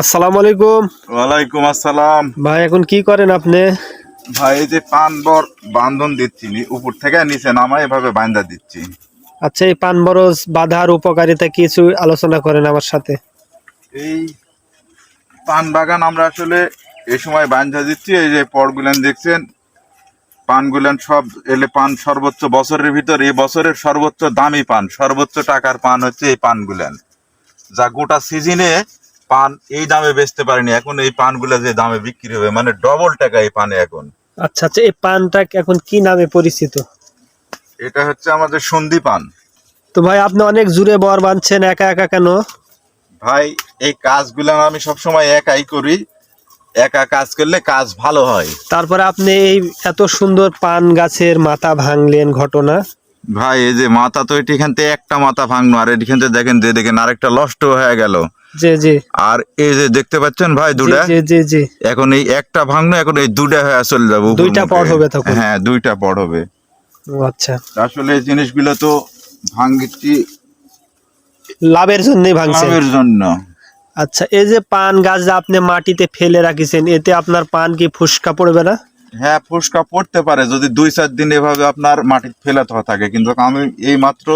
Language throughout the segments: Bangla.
আসসালামু আলাইকুম। ওয়ালাইকুম আসসালাম। ভাই এখন কি করেন আপনি? ভাই এই যে পান বর বান্ধন দিচ্ছি উপর থেকে নিচে নামায় এভাবে বান্ধা দিচ্ছি। আচ্ছা এই পান বরজ বাধার উপকারিতা কিছু আলোচনা করেন আমার সাথে। এই পান বাগান আমরা আসলে এই সময় বান্ধা দিচ্ছি এই যে পটগুলেন দেখছেন পানগুলেন সব এলে পান সর্বোচ্চ বছরের ভিতর এই বছরের সর্বোচ্চ দামি পান সর্বোচ্চ টাকার পান হচ্ছে এই পানগুলেন। যা গোটা সিজনে পান এই দামে বেচতে পারেনি। এখন এই পানগুলো যে দামে বিক্রি হবে মানে ডবল টাকা এই পানে এখন। আচ্ছা আচ্ছা এই পানটা এখন কি নামে পরিচিত? এটা হচ্ছে আমাদের সন্ধি পান। তো ভাই আপনি অনেক জুড়ে বর বাঁধছেন একা একা কেন? ভাই এই কাজগুলো আমি সবসময় একাই করি। একা কাজ করলে কাজ ভালো হয়। তারপরে আপনি এই এত সুন্দর পান গাছের মাথা ভাঙলেন ঘটনা? ভাই এই যে মাথা তো এটি এখান থেকে একটা মাথা ভাঙলো আর এখান থেকে দেখেন যে দেখেন আরেকটা নষ্ট হয়ে গেল। জি জি। আর এই যে দেখতে পাচ্ছেন ভাই দুটা? জি জি জি এখন এই একটা ভাঙলো এখন এই দুটা হয়ে চলে যাবে দুইটা হবে তখন। হ্যাঁ দুইটা হবে। ও আচ্ছা। আসলে এই জিনিসগুলো তো ভাঙছি লাভের জন্যই ভাঙছেন লাভের জন্য। আচ্ছা এই যে পান গাছ আপনি মাটিতে ফেলে রাখিছেন এতে আপনার পান কি ফুসকা পড়বে না? হ্যাঁ ফুসকা পড়তে পারে। যদি দুই চার দিন এভাবে আপনার মাটি ফেলে দেওয়া থাকে কিন্তু আমি এই মাত্র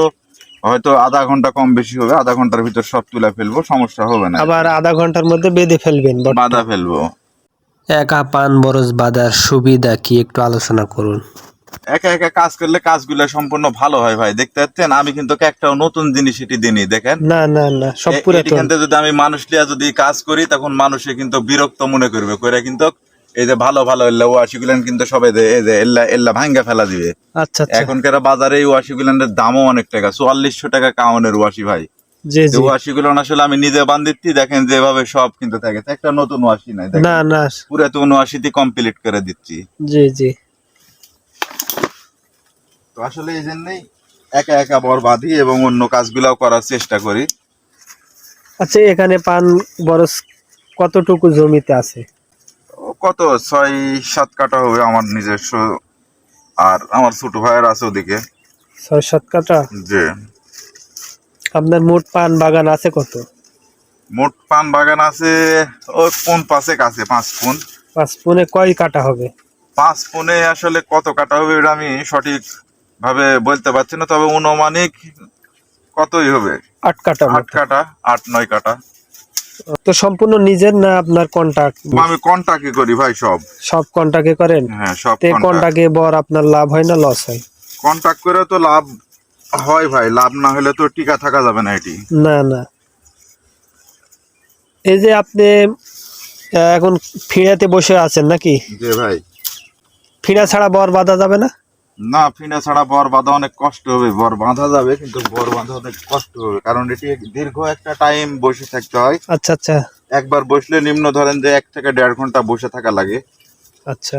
হয়তো আধা ঘণ্টা কম বেশি হবে আধা ঘণ্টার ভিতর সব তুলে ফেলব সমস্যা হবে না। আবার আধা ঘণ্টার মধ্যে বেঁধে ফেলবেন বাধা ফেলব। একা পান বরজ বাঁধার সুবিধা কি একটু আলোচনা করুন। একা একা কাজ করলে কাজগুলো সম্পূর্ণ ভালো হয় ভাই দেখতে পাচ্ছেন? আমি কিন্তু একটাও নতুন জিনিস এটি দিনই দেখেন। না না না সব পুরাতন। যদি আমি মানুষ লিয়া যদি কাজ করি তখন মানুষে কিন্তু বিরক্ত মনে করবে করে কিন্তু এই যে ভালো ভালো এল্লা ওয়াশি গুলেন কিন্তু সবাই দে- এই যে এল্লা এল্লা ভাঙ্গা ফেলা দিবে। আচ্ছা আচ্ছা। এখনকার বাজারে এই ওয়াশি গুলেনের দামও অনেক টাকা চুয়াল্লিশশো টাকা কাউনের ওয়াশি ভাই। জি জি। ওয়াশি আসলে আমি নিজে দেখেন যেভাবে সব কিন্তু থাকে। একটা নতুন ওয়াশি নাই দেখেন। না না। পুরাতন ওয়াশিতে কমপ্লিট করে দিচ্ছি। জি জি। তো আসলে এই জন্যই একা একা বর বাঁধি এবং অন্য কাজগুলাও করার চেষ্টা করি। আচ্ছা এখানে পান বরস কতটুকু জমিতে আছে? কত? ছয় সাত কাটা হবে আমার নিজস্ব। আর আমার ছোট ভাইয়ের আছে ওদিকে। ছয় সাত কাটা? যে আপনার মোট পান বাগান আছে কত? মোট পান বাগান আছে ও কোন পাশে কাছে পাঁচ পুন পাঁচ পুনে কয় কাটা হবে? পাঁচ পুনে আসলে কত কাটা হবে এটা আমি সঠিক ভাবে বলতে পারছি না তবে অনুমানিক কতই হবে? আট কাটা আট কাটা আট নয় কাটা। তো সম্পূর্ণ নিজের না আপনার কন্টাক্ট আমি কন্টাকে করি ভাই সব। সব কন্টাকে করেন? হ্যাঁ সব তে কন্টাকে বর আপনার লাভ হয় না লস হয়? কন্টাক্ট করে তো লাভ হয় ভাই লাভ না হলে তো টিকা থাকা যাবে না এটি। না না। এই যে আপনি এখন ফিরাতে বসে আছেন নাকি? যে ভাই। ফিরা ছাড়া বর বাঁধা যাবে না? না ফিনা ছাড়া বর বাঁধা অনেক কষ্ট হবে বর বাঁধা যাবে কিন্তু বর বাঁধা অনেক কষ্ট হবে কারণ এটি দীর্ঘ একটা টাইম বসে থাকতে হয়। আচ্ছা আচ্ছা। একবার বসলে নিম্ন ধরেন যে এক থেকে দেড় ঘণ্টা বসে থাকা লাগে। আচ্ছা।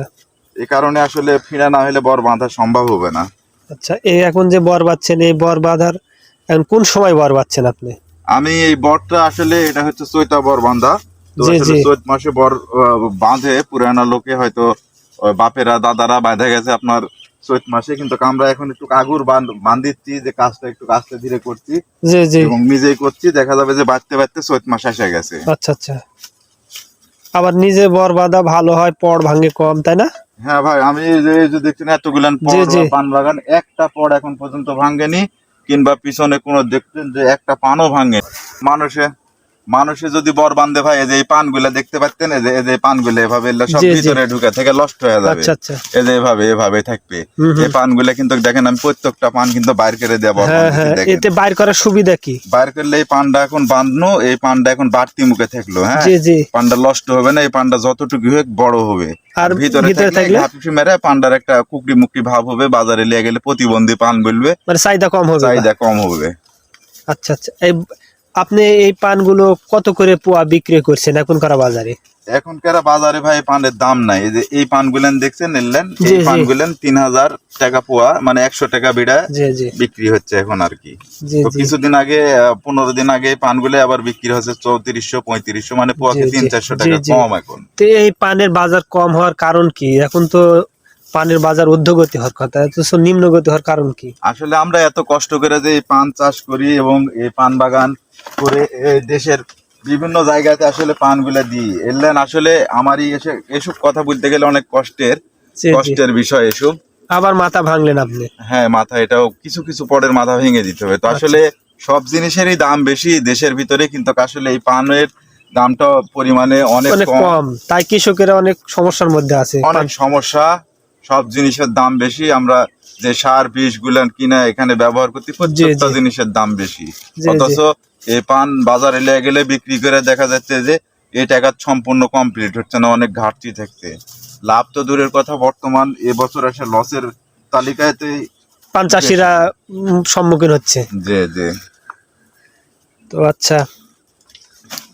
এই কারণে আসলে ফিনা না হলে বর বাঁধা সম্ভব হবে না। আচ্ছা এই এখন যে বর বাঁধছেন এই বর বাঁধার এখন কোন সময় বর বাঁধছেন আপনি? আমি এই বরটা আসলে এটা হচ্ছে চৈতা বর বাঁধা। তো আসলে চৈত মাসে বর বাঁধে পুরানা লোকে হয়তো বাপেরা দাদারা বাঁধা গেছে আপনার চৈত মাসে কিন্তু আমরা এখন একটু আগুর বাঁধ- বাঁধিচ্ছি যে কাজটা একটু আস্তে ধীরে করছি। জি জি। এবং নিজেই করছি দেখা যাবে যে বাঁধতে বাঁধতে চৈত মাস এসে গেছে। আচ্ছা আচ্ছা। আবার নিজে বর বাঁধা ভালো হয় পড় ভাঙে কম তাই না? হ্যাঁ ভাই আমি যে দেখছেন এতগুলান পর পান বাগান একটা পর এখন পর্যন্ত ভাঙ্গেনি কিংবা পিছনে কোনো দেখছেন যে একটা পানও ভাঙে মানুষে মানুষে যদি বর বান্ধে ভাই এই যে পানগুলা দেখতে পাচ্ছেন? এই যে এই যে পানগুলো এভাবে সব। ভিতরে ঢুকে থেকে নষ্ট হয়ে যাবে। আচ্ছা আচ্ছা। এই যে এভাবে এভাবে থাকবে। এই পানগুলা কিন্তু দেখেন আমি প্রত্যেকটা পান কিন্তু বাইর করে দেবো হ্যাঁ হ্যাঁ এতে বাইর করার সুবিধা কি? বাইর করলে এই পানটা এখন বাঁধনো এই পানটা এখন বাড়তি মুখে থাকল হ্যাঁ? জি জি। পানটা নষ্ট হবে না এই পানটা যতটুকু হোক বড় হবে। আর ভিতরে থাকলে ঘাপিসি মেরে পান্ডার একটা কুকরি মুকরি ভাব হবে বাজারে লিয়ে গেলে প্রতিবন্ধী পান বলবে। মানে চাহিদা কম হবে চাহিদা কম হবে। আচ্ছা আচ্ছা। এই আপনি এই পানগুলো কত করে পোয়া বিক্রি করছেন এখন করা বাজারে? এখনকার বাজারে ভাই পানের দাম নাই। এই যে এই পানগুলেন দেখছেন নিলেন? এই। পানগুলেন তিন হাজার টাকা পোয়া মানে একশো টাকা বিড়া বিক্রি হচ্ছে এখন আর কি। তো কিছুদিন আগে পনেরো দিন আগে পানগুলো আবার বিক্রি হচ্ছে চৌত্রিশশো পঁয়ত্রিশশো মানে পোয়াকে তিন চারশো টাকা কম এখন। তো এই পানের বাজার কম হওয়ার কারণ কি? এখন তো পানের বাজার ঊর্ধ্বগতি হওয়ার কথা। তো নিম্নগতি হওয়ার কারণ কি? আসলে আমরা এত কষ্ট করে যে পান চাষ করি এবং এই পান বাগান করে দেশের বিভিন্ন জায়গাতে আসলে পানগুলা দিই। এলেন আসলে আমারই এসে এসব কথা বলতে গেলে অনেক কষ্টের। কষ্টের বিষয় এসব। আবার মাথা ভাঙলেন আপনি। হ্যাঁ মাথা এটাও কিছু কিছু পরের মাথা ভেঙে দিতে হবে। তো আসলে সব জিনিসেরই দাম বেশি দেশের ভিতরে কিন্তু আসলে এই পানের দামটা পরিমাণে অনেক কম। তাই কৃষকেরা অনেক সমস্যার মধ্যে আছে। অনেক সমস্যা। সব জিনিসের দাম বেশি। আমরা যে সার বিষ গুলান কিনা এখানে ব্যবহার করতে প্রত্যেকটা জিনিসের দাম বেশি। অথচ এই পান বাজারে লেগে গেলে বিক্রি করে দেখা যাচ্ছে যে এই টাকা সম্পূর্ণ কমপ্লিট হচ্ছে না অনেক ঘাটতি থাকতে লাভ তো দূরের কথা বর্তমান এবছর এসে লসের তালিকাতে পান চাষিরা সম্মুখীন হচ্ছে। যে জি। তো আচ্ছা।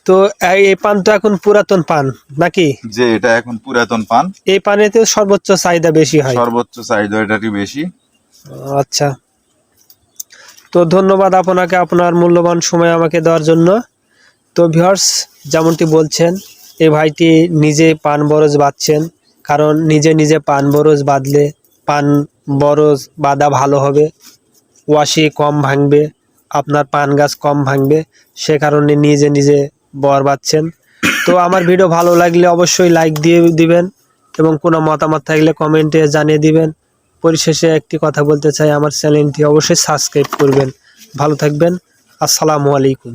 তো এই এই পান তো এখন পুরাতন পান নাকি? যে এটা এখন পুরাতন পান। এই পানেতে সর্বোচ্চ চাহিদা বেশি হয়। সর্বোচ্চ চাহিদা এটারই বেশি। আচ্ছা। তো ধন্যবাদ আপনাকে আপনার মূল্যবান সময় আমাকে দেওয়ার জন্য। তো ভিউয়ার্স যেমনটি বলছেন এই ভাইটি নিজে পান বরজ বাঁধছেন, কারণ নিজে নিজে পান বরজ বাঁধলে পান বরজ বাঁধা ভালো হবে। ওয়াশি কম ভাঙবে, আপনার পান গাছ কম ভাঙবে, সে কারণে নিজে নিজে বর বাঁধছেন। তো আমার ভিডিও ভালো লাগলে অবশ্যই লাইক দিয়ে দিবেন এবং কোনো মতামত থাকলে কমেন্টে জানিয়ে দিবেন। পরিশেষে একটি কথা বলতে চাই। আমার চ্যানেলটি অবশ্যই সাবস্ক্রাইব করবেন। ভালো থাকবেন। আসসালামু আলাইকুম।